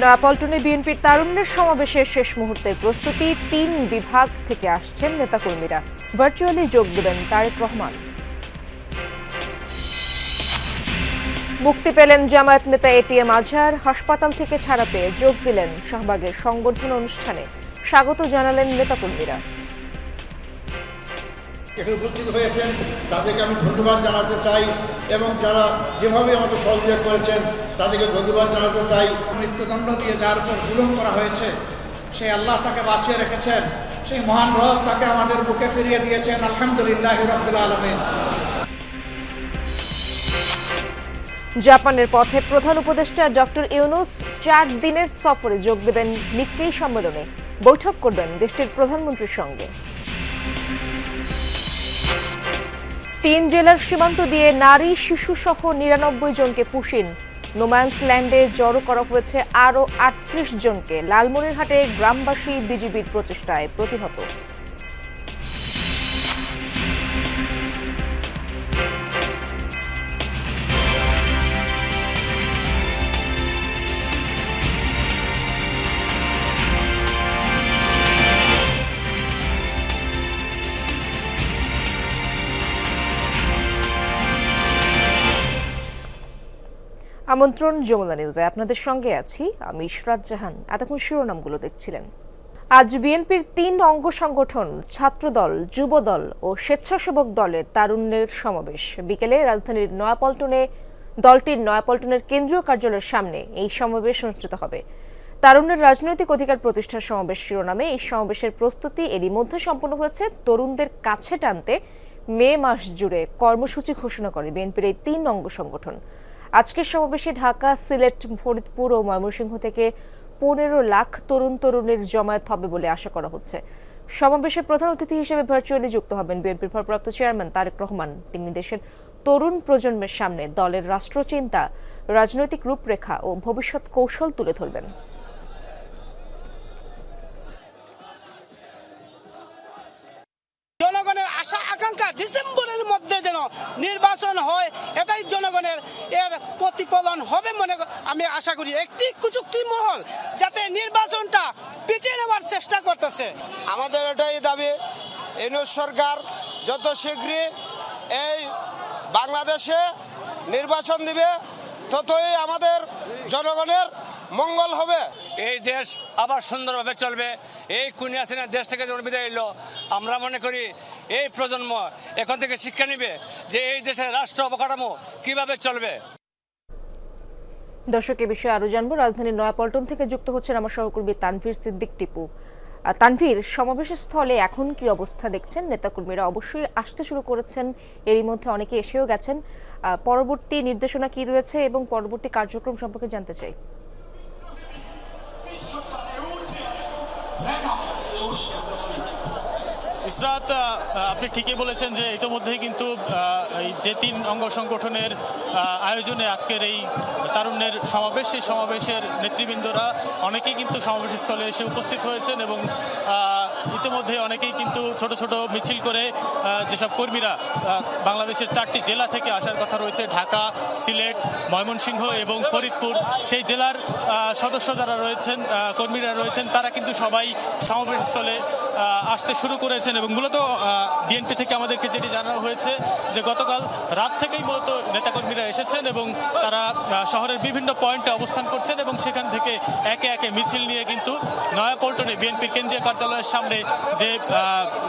নয়াপল্টনে বিএনপির তারুণ্যের সমাবেশের শেষ মুহূর্তের প্রস্তুতি তিন বিভাগ থেকে আসছেন নেতাকর্মীরা। ভার্চুয়ালি যোগ দেবেন তারেক রহমান। মুক্তি পেলেন জামায়াত নেতা এটিএম আজহার, হাসপাতাল থেকে ছাড়া পেয়ে যোগ দিলেন শাহবাগের সংবর্ধনা অনুষ্ঠানে। স্বাগত জানালেন নেতাকর্মীরা। এখানে উপস্থিত হয়েছেন তাদেরকে আমি ধন্যবাদ জানাতে চাই এবং যারা যেভাবে আমাকে সহযোগিতা করেছেন তাদেরকে ধন্যবাদ জানাতে চাই। মৃত্যুদণ্ড দিয়ে যার উপর জুলুম করা হয়েছে সেই আল্লাহ তাকে বাঁচিয়ে রেখেছেন সেই মহান রব তাকে আমাদের বুকে ফিরিয়ে দিয়েছেন। আলহামদুলিল্লাহ রব্দুল আলমিন। জাপানের পথে প্রধান উপদেষ্টা ডক্টর ইউনুস চার দিনের সফরে যোগ দেবেন নিক্কেই সম্মেলনে। বৈঠক করবেন দেশটির প্রধানমন্ত্রীর সঙ্গে। তিন জেলার সীমান্ত দিয়ে নারী, শিশু সহ নিরানব্বই জনকে পুষিন। নোম্যান্স ল্যান্ডে জড়ো করা হয়েছে আরও আটত্রিশ জনকে। লালমনিরহাটে গ্রামবাসী বিজিবির প্রচেষ্টায় প্রতিহত। আমন্ত্রণ যমুনা নিউজে আপনাদের সঙ্গে আছি আমি ইশরাত জাহান। এতক্ষণ শিরোনামগুলো দেখছিলেন। আজ বিএনপির তিন অঙ্গ সংগঠন, ছাত্রদল, যুবদল ও স্বেচ্ছাসেবক দলের তারুণ্যের সমাবেশ। বিকেলে রাজধানীর নয়াপল্টনে, দলটির নয়াপল্টনের কেন্দ্রীয় কার্যালয়ের সামনে এই সমাবেশ অনুষ্ঠিত হবে। তারুণ্যের রাজনৈতিক অধিকার প্রতিষ্ঠার সমাবেশ শিরোনামে। এই সমাবেশের প্রস্তুতি এরই মধ্যে সম্পন্ন হয়েছে। তরুণদের কাছে টানতে মে মাস জুড়ে কর্মসূচি ঘোষণা করে বিএনপির এই তিন অঙ্গ সংগঠন। আজকের সমাবেশে ঢাকা, সিলেট, ফরিদপুর ও ময়মনসিংহ থেকে পনেরো লাখ তরুণ তরুণীর জমায়েত হবে বলে আশা করা হচ্ছে। সমাবেশে প্রধান অতিথি হিসেবে ভার্চুয়ালি যুক্ত হবেন বিএনপির ভারপ্রাপ্ত চেয়ারম্যান তারেক রহমান। তিনি দেশের তরুণ প্রজন্মের সামনে দলের রাষ্ট্রচিন্তা, রাজনৈতিক রূপরেখা ও ভবিষ্যৎ কৌশল তুলে ধরবেন। জনগণের আশা আকাঙ্ক্ষা ডিসেম্বরের মধ্যে যেন নির্বাচন হয়, এটাই জনগণের এর প্রতিফলন হবে মনে আমি আশা করি। একটি কুচুক্তি মহল যাতে নির্বাচনটা পিছিয়ে নেওয়ার চেষ্টা করতেছে। আমাদের এটাই দাবি, এন সরকার যত শীঘ্রই এই বাংলাদেশে নির্বাচন দিবে, ততই আমাদের জনগণের মঙ্গল হবে। এই দেশ আবার সুন্দরভাবে চলবে। এই কুনি হাসিনা দেশ থেকে যখন বিদায় এলো আমরা মনে করি এই প্রজন্ম এখন থেকে শিক্ষা নিবে যে এই দেশের রাষ্ট্র অবকাঠামো কীভাবে চলবে। দর্শক এ বিষয়ে আরও জানব। রাজধানীর নয়াপল্টন থেকে যুক্ত হচ্ছেন আমার সহকর্মী তানভীর সিদ্দিক টিপু। তানভীর সমাবেশের স্থলে এখন কি অবস্থা দেখছেন? নেতাকর্মীরা অবশ্যই আসতে শুরু করেছেন। এরই মধ্যে অনেকে এসেও গেছেন। পরবর্তী নির্দেশনা কি রয়েছে এবং পরবর্তী কার্যক্রম সম্পর্কে জানতে চাই। ইসরাত আপনি ঠিকই বলেছেন যে ইতোমধ্যেই কিন্তু এই যে তিন অঙ্গ সংগঠনের আয়োজনে আজকের এই তারুণ্যের সমাবেশ সেই সমাবেশের নেতৃবৃন্দরা অনেকেই কিন্তু সমাবেশ স্থলে এসে উপস্থিত হয়েছেন এবং ইতিমধ্যে অনেকেই কিন্তু ছোট ছোট মিছিল করে যেসব কর্মীরা বাংলাদেশের চারটি জেলা থেকে আসার কথা রয়েছে ঢাকা সিলেট ময়মনসিংহ এবং ফরিদপুর সেই জেলার সদস্য যারা রয়েছেন কর্মীরা রয়েছেন তারা কিন্তু সবাই সমাবেশ স্থলে আহ, আসতে শুরু করেছেন এবং মূলত বিএনপি থেকে আমাদেরকে যেটি জানানো হয়েছে যে গতকাল রাত থেকেই মূলত নেতাকর্মীরা এসেছেন এবং তারা শহরের বিভিন্ন পয়েন্টে অবস্থান করছেন এবং সেখান থেকে একে একে মিছিল নিয়ে কিন্তু নয়াপল্টনে বিএনপির কেন্দ্রীয় কার্যালয়ের সামনে যে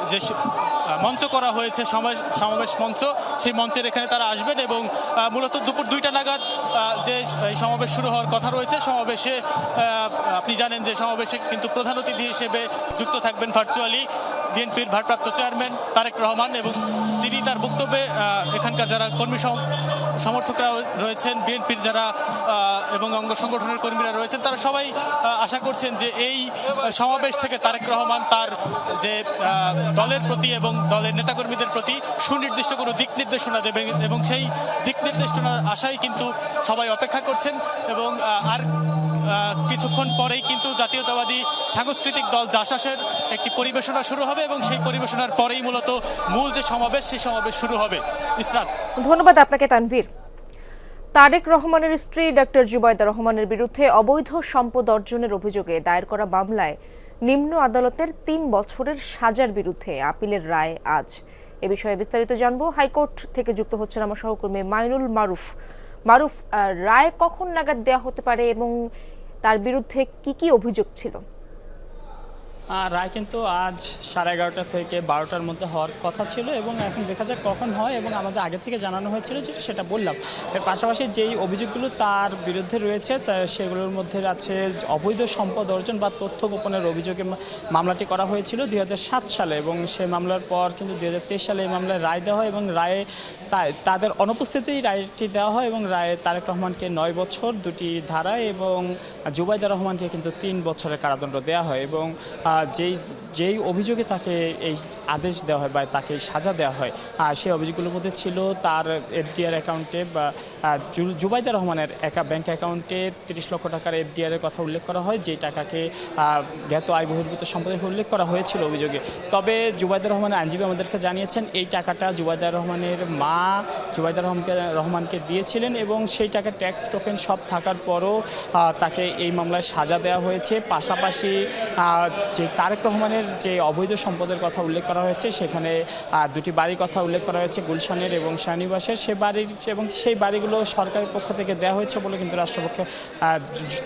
যে মঞ্চ করা হয়েছে, সমাবেশ সমাবেশ মঞ্চ। সেই মঞ্চের এখানে তারা আসবেন এবং মূলত দুপুর দুইটা নাগাদ যে এই সমাবেশ শুরু হওয়ার কথা রয়েছে, সমাবেশে আপনি জানেন যে সমাবেশে কিন্তু প্রধান অতিথি হিসেবে যুক্ত থাকবেন ভার্চুয়ালি বিএনপির ভারপ্রাপ্ত চেয়ারম্যান তারেক রহমান এবং তিনি তার বক্তব্যে এখানকার যারা কর্মী সমর্থকরা রয়েছেন, বিএনপির যারা এবং অঙ্গ সংগঠনের কর্মীরা রয়েছেন, তারা সবাই আশা করছেন যে এই সমাবেশ থেকে তারেক রহমান তার যে দলের প্রতি এবং দলের নেতাকর্মীদের প্রতি সুনির্দিষ্ট কোনো দিক নির্দেশনা দেবেন এবং সেই দিক নির্দেশনার আশাই কিন্তু সবাই অপেক্ষা করছেন এবং আর কিছুক্ষণ পরেই কিন্তু জাতীয়তাবাদী সাংস্কৃতিক দল জাসাসের একটি পরিবেশনা শুরু হবে এবং সেই পরিবেশনার পরেই মূলত মূল যে সমাবেশ, সেই সমাবেশ শুরু হবে। ইসরাত। ধন্যবাদ আপনাকে, তানভীর। তারেক রহমানের স্ত্রী ডক্টর জুবাইদা রহমানের বিরুদ্ধে অবৈধ সম্পদ অর্জনের অভিযোগে দায়ের করা মামলায় নিম্ন আদালতের তিন বছরের সাজার বিরুদ্ধে আপিলের রায় আজ। এ বিষয়ে বিস্তারিত জানব। হাইকোর্ট থেকে যুক্ত হচ্ছেন আমার সহকর্মী মাইনুল মারুফ। মারুফ রায় কখন নাগাদ দেওয়া হতে পারে এবং তার বিরুদ্ধে কি কি অভিযোগ ছিল? রায় কিন্তু আজ সাড়ে এগারোটা থেকে বারোটার মধ্যে হওয়ার কথা ছিল এবং এখন দেখা যাক কখন হয় এবং আমাদের আগে থেকে জানানো হয়েছিল যে সেটা বললাম। এর পাশাপাশি যেই অভিযোগগুলো তার বিরুদ্ধে রয়েছে সেগুলোর মধ্যে আছে অবৈধ সম্পদ অর্জন বা তথ্য গোপনের অভিযোগে মামলাটি করা হয়েছিল দুই হাজার সাত সালে এবং সে মামলার পর কিন্তু দু হাজার তেইশ সালে এই মামলায় রায় দেওয়া হয় এবং রায়ে তাদের অনুপস্থিতিতেই রায়টি দেওয়া হয় এবং রায়ে তারেক রহমানকে নয় বছর দুটি ধারায় এবং জুবাইদা রহমানকে কিন্তু তিন বছরের কারাদণ্ড দেওয়া হয় এবং যেই যেই অভিযোগে তাকে এই আদেশ দেওয়া হয় বা তাকে সাজা দেওয়া হয় সেই অভিযোগগুলোর মধ্যে ছিল তার এফডিআর অ্যাকাউন্টে বা জুবাইদা রহমানের একা ব্যাংক অ্যাকাউন্টে তিরিশ লক্ষ টাকার এফডিআর এর কথা উল্লেখ করা হয়, যেই টাকাকে জ্ঞাত আয় বহির্ভূত সম্পদের উল্লেখ করা হয়েছিল অভিযোগে। তবে জুবাইদা রহমানের আইনজীবী আমাদেরকে জানিয়েছেন, এই টাকাটা জুবাইদা রহমানের মা জুবাইদা রহমানকে রহমানকে দিয়েছিলেন এবং সেই টাকা ট্যাক্স টোকেন সব থাকার পরও তাকে এই মামলায় সাজা দেওয়া হয়েছে। পাশাপাশি যে তারেক রহমানের যে অবৈধ সম্পদের কথা উল্লেখ করা হয়েছে, সেখানে দুটি বাড়ির কথা উল্লেখ করা হয়েছে, গুলশানের এবং শাহনিবাসের। সে বাড়ির এবং সেই বাড়িগুলো সরকারের পক্ষ থেকে দেওয়া হয়েছে বলে কিন্তু রাষ্ট্রপক্ষে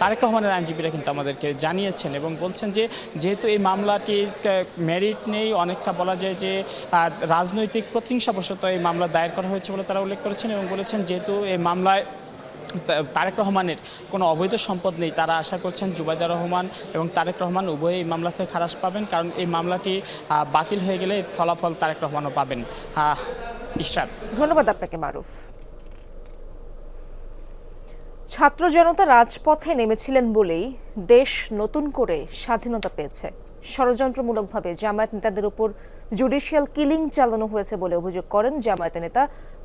তারেক রহমানের আইনজীবীরা কিন্তু আমাদেরকে জানিয়েছেন এবং বলছেন যে, যেহেতু এই মামলাটি মেরিট নেই, অনেকটা বলা যায় যে রাজনৈতিক প্রতিহিংসাবশত এই মামলা দায়ের করা হয়েছে বলে তারা উল্লেখ করেছেন এবং বলেছেন যেহেতু এই মামলায় তারেক রহমানের কোনো অবৈধ সম্পদ নেই। তারা আশা করছেন জুবাইদা রহমান এবং তারেক রহমান উভয়ই এই মামলা থেকে খালাস পাবেন কারণ এই মামলাটি বাতিল হয়ে গেলে ফলাফল তারেক রহমানও পাবেন। ইশরাত। ধন্যবাদ আপনাকে, মারুফ। ছাত্র জনতা রাজপথে নেমেছিলেন বলেই দেশ নতুন করে স্বাধীনতা পেয়েছে। ষড়যন্ত্রমূলকভাবে জামায়াত নেতাদের উপর জুডিশিয়াল কিলিং চালানো হয়েছে বলে অভিযোগ করেন জামায়াতের নেতা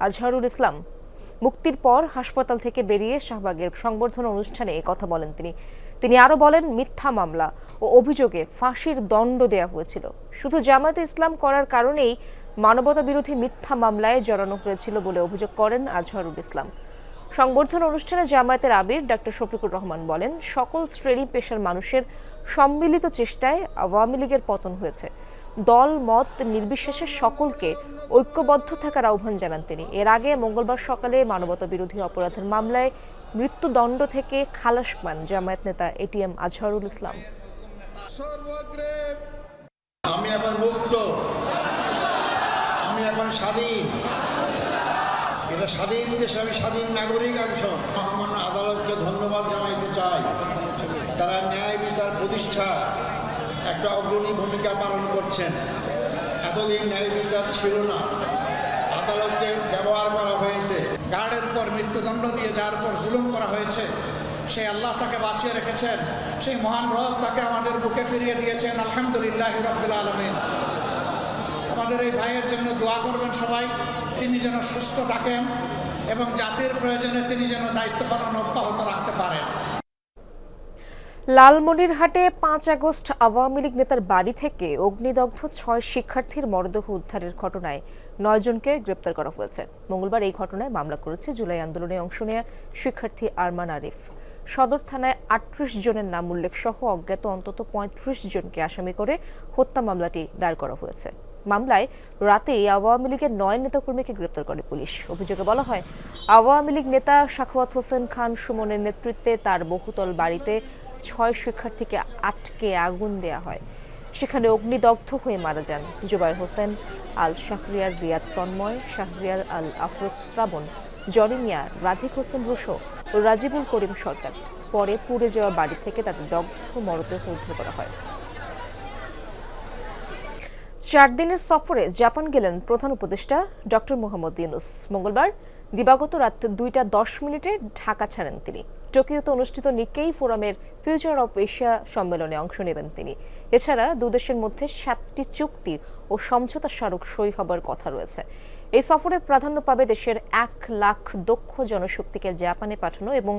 আজহারুল ইসলাম। মুক্তির পর হাসপাতাল থেকে বেরিয়ে শাহবাগের সংবর্ধনা অনুষ্ঠানে এ কথা বলেন তিনি। তিনি আরও বলেন, মিথ্যা মামলা ও অভিযোগে ফাঁসির দণ্ড দেয়া হয়েছিল। শুধু জামায়াতে ইসলাম করার কারণেই মানবতা বিরোধী মিথ্যা মামলায় জড়ানো হয়েছিল বলে অভিযোগ করেন আজহারুল ইসলাম। সংবর্ধনা অনুষ্ঠানে জামায়াতের আবির ডক্টর শফিকুর রহমান বলেন, সকল শ্রেণি পেশার মানুষের সম্মিলিত চেষ্টায় আওয়ামী লীগের পতন হয়েছে। দল, মত নির্বিশেষে সকলকে ঐক্যবদ্ধ থাকার আহ্বান জানান তিনি। এর আগে মঙ্গলবার সকালে মানবতা বিরোধী অপরাধের মামলায় মৃত্যুদণ্ড থেকে খালাস পান জামায়াত নেতা এটিএম আজহারুল ইসলাম। আমি এখন মুক্ত। আমি এখন স্বাধীন। এটা স্বাধীন দেশে আমি স্বাধীন নাগরিক একজন। মহামান্য আদালতকে ধন্যবাদ জানাইতে চাই। তারা ন্যায় বিচার প্রতিষ্ঠা একটা অগ্রণী ভূমিকা পালন করছেন। এতদিন ন্যায় বিচার ছিল না। আদালতকে ব্যবহার করা হয়েছে। গার্ডের পর মৃত্যুদণ্ড দিয়ে যার পর জুলুম করা হয়েছে সেই আল্লাহ তাকে বাঁচিয়ে রেখেছেন, সেই মহান রব তাকে আমাদের বুকে ফিরিয়ে দিয়েছেন। আলহামদুলিল্লাহ রব্দুল আলমিন। আমাদের এই ভাইয়ের জন্য দোয়া করবেন সবাই। তিনি যেন সুস্থ থাকেন এবং জাতির প্রয়োজনে তিনি যেন দায়িত্ব পালন অব্যাহত রাখতে পারেন। লালমনিরহাটে পাঁচ আগস্ট আওয়ামী লীগ নেতার বাড়ি থেকে অগ্নিদগ্ধ ছয় শিক্ষার্থীর মরদেহ উদ্ধারের ঘটনায় নয়জনকে গ্রেপ্তার করা হয়েছে। মঙ্গলবার এই ঘটনায় মামলা করেছে জুলাই আন্দোলনে অংশ নেয়া শিক্ষার্থী আরমান আরিফ। সদর থানায় আটত্রিশ জনের নাম উল্লেখ সহ অজ্ঞাত অন্তত পঁয়ত্রিশ জনকে আসামি করে হত্যা মামলাটি দায়ের করা হয়েছে। মামলায় রাতেই আওয়ামী লীগের নয় নেতাকর্মীকে গ্রেপ্তার করে পুলিশ। অভিযোগে বলা হয়, আওয়ামী লীগ নেতা সাখাওয়াত হোসেন খান সুমনের নেতৃত্বে তার বহুতল বাড়িতে ছয় শিক্ষার্থীকে আটকে আগুন দেয়া হয়। সেখানে অগ্নিদগ্ধ হয়ে মারা যান জুবাইর হোসেন, আল শাহরিয়ার রিয়াদ তন্ময়, শাহরিয়ার আল আফরোজ শ্রাবণ জরিমিয়া রাধিক হোসেন রুশো ও রাজিবুল করিম সরকার। পরে পুড়ে যাওয়া বাড়ি থেকে তাদের দগ্ধ মরদেহ উদ্ধার করা হয়। চার দিনের সফরে জাপান গেলেন প্রধান উপদেষ্টা ডক্টর মোহাম্মদ ইউনুস। মঙ্গলবার দিবাগত রাত দুইটা দশ মিনিটে ঢাকা ছাড়েন তিনি। টোকিওতে অনুষ্ঠিত নিকেই ফোরামের ফিউচার অফ এশিয়া সম্মেলনে অংশ নেবেন তিনি। এছাড়া দুদেশের মধ্যে সাতটি চুক্তি ও সমঝোতা স্মারক সই হবার কথা রয়েছে। এই সফরে প্রাধান্য পাবে দেশের এক লাখ দক্ষ জনশক্তিকে জাপানে পাঠানো এবং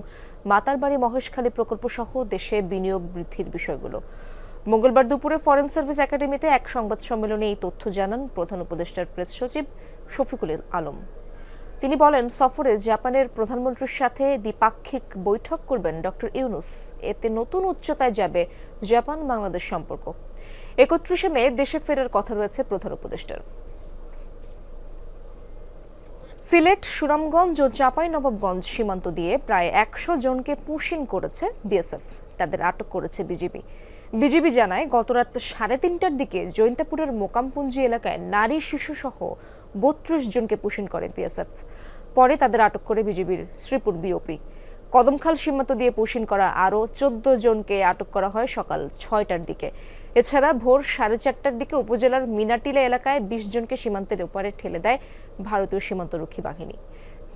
মাতারবাড়ি মহেশখালী প্রকল্প সহ দেশে বিনিয়োগ বৃদ্ধির বিষয়গুলো। মঙ্গলবার দুপুরে ফরেন সার্ভিস একাডেমিতে এক সংবাদ সম্মেলনে এই তথ্য জানান প্রধান উপদেষ্টার প্রেস সচিব শফিকুল আলম। তিনি বলেন, সফরে জাপানের প্রধানমন্ত্রীর সাথে দ্বিপাক্ষিক বৈঠক করবেন ডক্টর ইউনুস। এতে নতুন উচ্চতায় যাবে জাপান বাংলাদেশ সম্পর্ক। একত্রিশে মে দেশে ফেরার কথা রয়েছে প্রধান উপদেষ্টার। সিলেট, সুনামগঞ্জ ও চাঁপাইনবাবগঞ্জ সীমান্ত দিয়ে প্রায় একশো জনকে পুশিন করেছে বিএসএফ। তাদের আটক করেছে বিজিবি। বিজিবি জানায় গতরাত সাড়ে তিনটার দিকে জৈন্তাপুরের মোকামপুঞ্জি এলাকায় নারী শিশু সহ বত্রিশ জনকে পুশিন করে বিএসএফ। পরে তাদের আটক করে বিজিবির শ্রীপুর বিওপি। কদমখাল সীমান্ত দিয়ে পুশিন করা আরও চোদ্দ জনকে আটক করা হয় সকাল ছয়টার দিকে। এছাড়া ভোর সাড়ে চারটার দিকে উপজেলার মিনাটিলা এলাকায় বিশ জনকে সীমান্তের ওপারে ঠেলে দেয় ভারতীয় সীমান্তরক্ষী বাহিনী।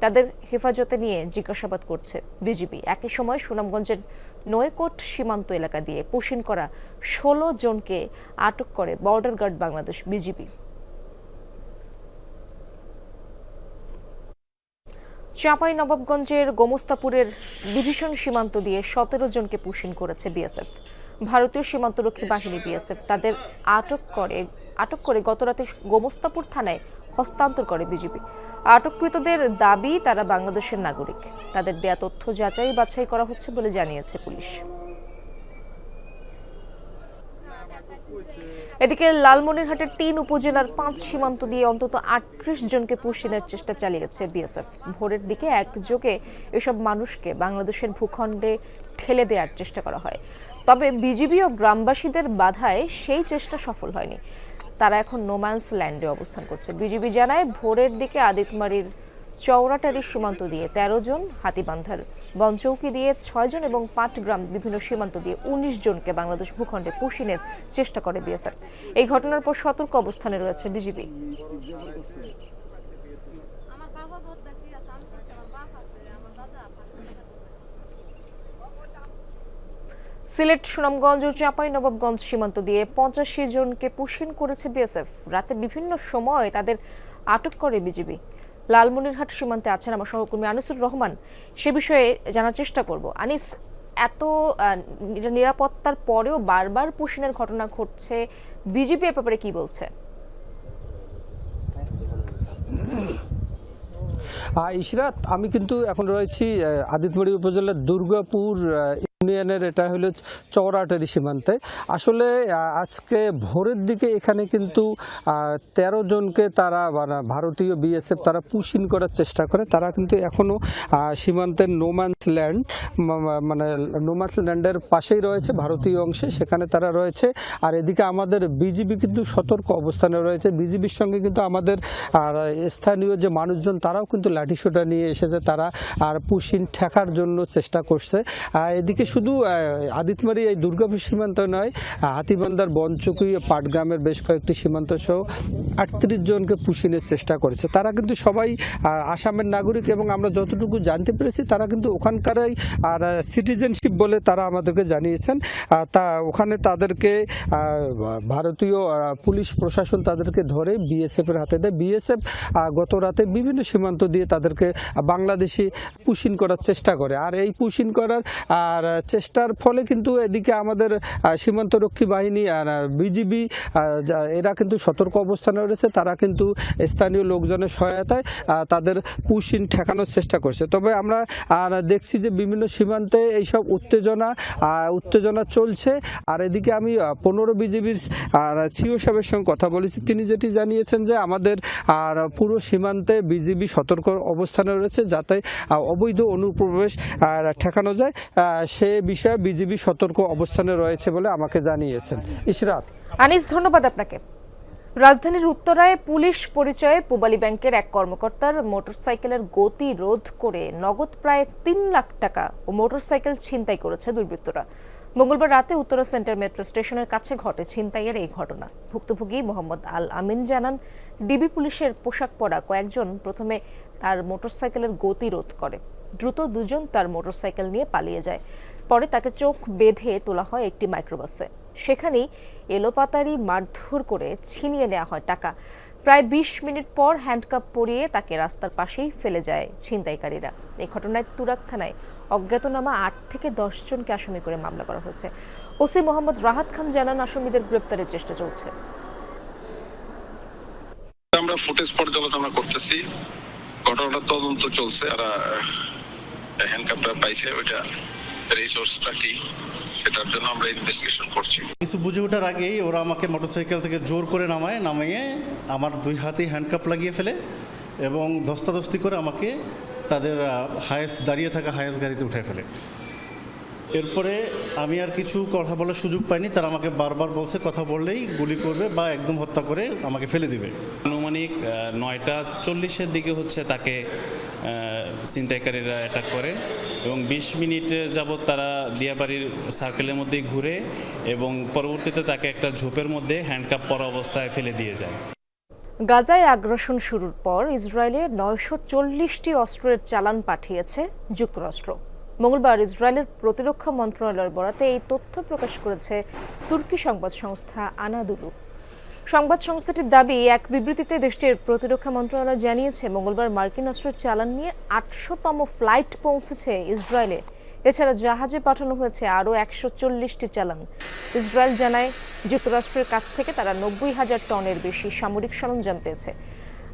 তাদের হেফাজতে নিয়ে জিজ্ঞাসাবাদ করছে বিজিবি। একই সময় সুনামগঞ্জের নয়কোট সীমান্ত এলাকা দিয়ে পুশিন করা ষোলো জনকে আটক করে border guard Bangladesh BGB. Chapai নবাবগঞ্জের গোমস্তাপুরের ডিভিশন সীমান্ত দিয়ে সতেরো জনকে পুষিন করেছে বিএসএফ। ভারতীয় সীমান্তরক্ষী বাহিনী বিএসএফ তাদের আটক করে আটক করে গতরাতে গোমস্তাপুর থানায় হস্তান্তর করে বিজেপি আটককৃতদের দাবি, তারা বাংলাদেশের নাগরিক। তাদের দেয়া তথ্য যাচাই বাছাই করা হচ্ছে বলে জানিয়েছে পুলিশ। এদিকে লালমনিরহাটের তিন উপজেলার পাঁচ সীমান্ত দিয়ে অন্তত আটত্রিশ জনকে পুষিনের চেষ্টা চালিয়েছে বিএসএফ। ভোরের দিকে একযোগে এসব মানুষকে বাংলাদেশের ভূখণ্ডে ঠেলে দেওয়ার চেষ্টা করা হয়। তবে বিজিবি ও গ্রামবাসীদের বাধায় সেই চেষ্টা সফল হয়নি। তারা এখন নোম্যান্স ল্যান্ডে অবস্থান করছে। বিজিবি জানায়, ভোরের দিকে আদিতমারির চৌরাটারি সীমান্ত দিয়ে তেরো জন হাতিবান্ধার বনচৌকি দিয়ে ছয় জন এবং পাটগ্রাম বিভিন্ন সীমান্ত দিয়ে উনিশ জনকে বাংলাদেশ ভূখণ্ডে পুশিনের চেষ্টা করে বিএসএফ। এই ঘটনার পর সতর্ক অবস্থানে রয়েছে বিজিবি। সিলেট, সুনামগঞ্জ ও চাঁপাই, নবাবগঞ্জ সীমান্ত দিয়ে পঁচাশি জনকে পুশিন করেছে বিএসএফ। রাতে বিভিন্ন সময় তাদের আটক করে বিজিবি। লালমনিরহাট সীমান্তে আছেন আমার সহকর্মী আনিসুর রহমান। সে বিষয়ে জানার চেষ্টা করব। আনিস এত নিরাপত্তার পরেও বারবার পুশিনের ঘটনা ঘটছে বিজেপি এ ব্যাপারে কি বলছে? ইশরাত আমি কিন্তু এখন রয়েছি আহ, আদিতবাড়ি উপজেলার দুর্গাপুর ইউনিয়নের এটা হলো চৌরাটারি সীমান্তে। আসলে আজকে ভোরের দিকে এখানে কিন্তু তেরো জনকে তারা মানে ভারতীয় বিএসএফ তারা পুশিন করার চেষ্টা করে। তারা কিন্তু এখনও আহ, সীমান্তের নোম্যান্স ল্যান্ড মানে নোম্যান্স ল্যান্ডের পাশেই রয়েছে ভারতীয় অংশে সেখানে তারা রয়েছে। আর এদিকে আমাদের বিজিবি কিন্তু সতর্ক অবস্থানে রয়েছে। বিজিবির সঙ্গে কিন্তু আমাদের আর স্থানীয় যে মানুষজন তারাও কিন্তু লাঠিসোঁটা নিয়ে এসেছে। তারা আর পুশিন ঠেকার জন্য চেষ্টা করছে। এদিকে শুধু আদিতমারি এই দুর্গাপুর সীমান্ত নয় আহ, হাতিবান্ধার বনচুকি পাটগ্রামের বেশ কয়েকটি সীমান্ত সহ আটত্রিশ জনকে পুশিনের চেষ্টা করেছে। তারা কিন্তু সবাই আসামের নাগরিক এবং আমরা যতটুকু জানতে পেরেছি তারা কিন্তু ওখানকারই আর সিটিজেনশিপ বলে তারা আমাদেরকে জানিয়েছেন। তা ওখানে তাদেরকে ভারতীয় পুলিশ প্রশাসন তাদেরকে ধরে বিএসএফের হাতে দেয়। বিএসএফ গত রাতে বিভিন্ন সীমান্ত দিয়ে তাদেরকে বাংলাদেশি পুষিন করার চেষ্টা করে। আর এই পুশিন করার আর চেষ্টার ফলে কিন্তু এদিকে আমাদের সীমান্তরক্ষী বাহিনী আর বিজিবি এরা কিন্তু সতর্ক অবস্থানে রয়েছে। তারা কিন্তু স্থানীয় লোকজনের সহায়তায় তাদের পুশিন ঠেকানোর চেষ্টা করছে। তবে আমরা দেখছি যে বিভিন্ন সীমান্তে এইসব উত্তেজনা উত্তেজনা চলছে। আর এদিকে আমি পনেরো বিজিবির সিও সাহেবের সঙ্গে কথা বলেছি। তিনি যেটি জানিয়েছেন যে আমাদের, আর পুরো সীমান্তে বিজিবি সতর্ক অবস্থানে রয়েছে যাতে অবৈধ অনুপ্রবেশ ঠেকানো যায়। সে বিষয়ে বিজিবি সতর্ক অবস্থানে রয়েছে বলে আমাকে জানিয়েছেন। ইশরাত। আনিস, ধন্যবাদ আপনাকে। রাজধানীর উত্তরায় পুলিশ পরিচয়ে পুবালী ব্যাংকের এক কর্মকর্তার মোটরসাইকেলের গতি রোধ করে নগদ প্রায় তিন লাখ টাকা ও মোটরসাইকেল ছিনতাই করেছে দুর্বৃত্তরা। মঙ্গলবার রাতে উত্তরা সেন্টার মেট্রো স্টেশনের কাছে ঘটে ছিনতাইয়ের এই ঘটনা। ভুক্তভোগী মোহাম্মদ আল আমিন জানান, ডিবি পুলিশের পোশাক পরা কয়েকজন প্রথমে তার মোটরসাইকেলের গতি রোধ করে। দ্রুত দুজন তার মোটরসাইকেল নিয়ে পালিয়ে যায়। পরে তাকে চোখ বেঁধে তোলা হয় একটি মাইক্রোবাসে। সেখানেই এলোপাতারি মারধর করে ছিনিয়ে নেওয়া হয় টাকা। প্রায় বিশ মিনিট পর হ্যান্ডকাপ পরিয়ে তাকে রাস্তার পাশেই ফেলে যায় ছিনতাইকারীরা। এই ঘটনায় তুরাক থানায় অজ্ঞাতনামা আট থেকে দশ জনকে আসামি করে মামলা করা হয়েছে। ওসি মোহাম্মদ রাহাত খান জানান, আসামিদের গ্রেপ্তারের চেষ্টা চলছে। আমরা ফুটেজ পর্যালোচনা করতেছি। ঘটনাটা তদন্ত চলছে। আর হ্যান্ডকাপটা পাইছে, ওইটা রিসোর্সটা কি, সেটার জন্য আমরা ইনভেস্টিগেশন করছি। কিছু বুঝে ওঠার আগেই ওরা আমাকে মোটরসাইকেল থেকে জোর করে নামায়, নামিয়ে আমার দুই হাতেই হ্যান্ডকাপ লাগিয়ে ফেলে এবং ধস্তাধস্তি করে আমাকে তাদের হায়েস্ট দাঁড়িয়ে থাকা হায়েস্ট গাড়িতে উঠে ফেলে। এরপরে আমি আর কিছু কথা বলার সুযোগ পাইনি। তারা আমাকে বারবার বলছে কথা বললেই গুলি করবে বা একদম হত্যা করে আমাকে ফেলে দিবে। আনুমানিক নয়টা চল্লিশের দিকে হচ্ছে তাকে ছিনতাইকারীরা অ্যাটাক করে এবং বিশ মিনিট যাবৎ তারা দিয়াবাড়ির সার্কেলের মধ্যেই ঘুরে এবং পরবর্তীতে তাকে একটা ঝোপের মধ্যে হ্যান্ডকাপ পরা অবস্থায় ফেলে দিয়ে যায়। গাজায় আগ্রাসন শুরুর পর ইসরায়েলে নয়শো চল্লিশটি অস্ত্রের চালান পাঠিয়েছে যুক্তরাষ্ট্র। মঙ্গলবার ইসরায়েলের প্রতিরক্ষা মন্ত্রণালয়ের বরাতে এই তথ্য প্রকাশ করেছে তুর্কি সংবাদ সংস্থা আনাদুলু। সংবাদ সংস্থাটির দাবি, এক বিবৃতিতে দেশটির প্রতিরক্ষা মন্ত্রণালয় জানিয়েছে, মঙ্গলবার মার্কিন অস্ত্রের চালান নিয়ে আটশোতম ফ্লাইট পৌঁছেছে ইসরায়েলে। এছাড়া জাহাজে পাঠানো হয়েছে আরও একশো চল্লিশটি চালান। ইসরায়েল জানায়, যুক্তরাষ্ট্রের কাছ থেকে তারা নব্বই হাজার টনের বেশি সামরিক সরঞ্জাম পেয়েছে।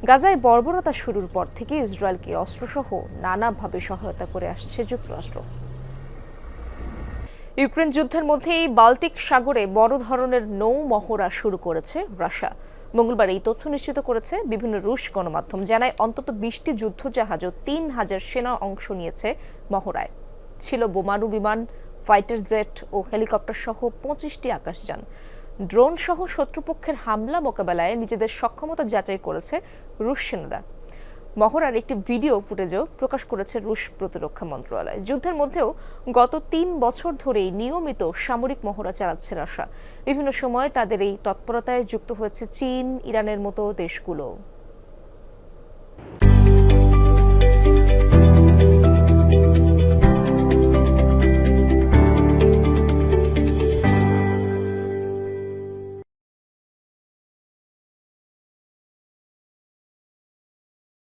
গাজায় বর্বরতা শুরুর পর থেকে ইসরায়েলকে অস্ত্রসহ নানাভাবে সহায়তা করে আসছে যুক্তরাষ্ট্র। ইউক্রেন যুদ্ধের মধ্যেই বাল্টিক সাগরে বড় ধরনের নৌ মহড়া শুরু করেছে রাশিয়া। মঙ্গলবার এই তথ্য নিশ্চিত করেছে বিভিন্ন রুশ গণমাধ্যম, জানায় অন্তত বিশটি যুদ্ধজাহাজ ও তিন হাজার সেনা অংশ নিয়েছে মহড়ায়। ছিল বোমারু বিমান, ফাইটার জেট ও হেলিকপ্টার সহ পঁচিশটি আকাশযান। ড্রোন সহ শত্রুপক্ষের হামলা মোকাবেলায় নিজেদের সক্ষমতা যাচাই করেছে রুশ সেনারা। মহড়ার একটি ভিডিও ফুটেজও প্রকাশ করেছে রুশ প্রতিরক্ষা মন্ত্রণালয়। যুদ্ধের মধ্যেও গত তিন বছর ধরেই নিয়মিত সামরিক মহড়া চালাচ্ছে রাশা বিভিন্ন সময় তাদের এই তৎপরতায় যুক্ত হয়েছে চীন, ইরানের মতো দেশগুলো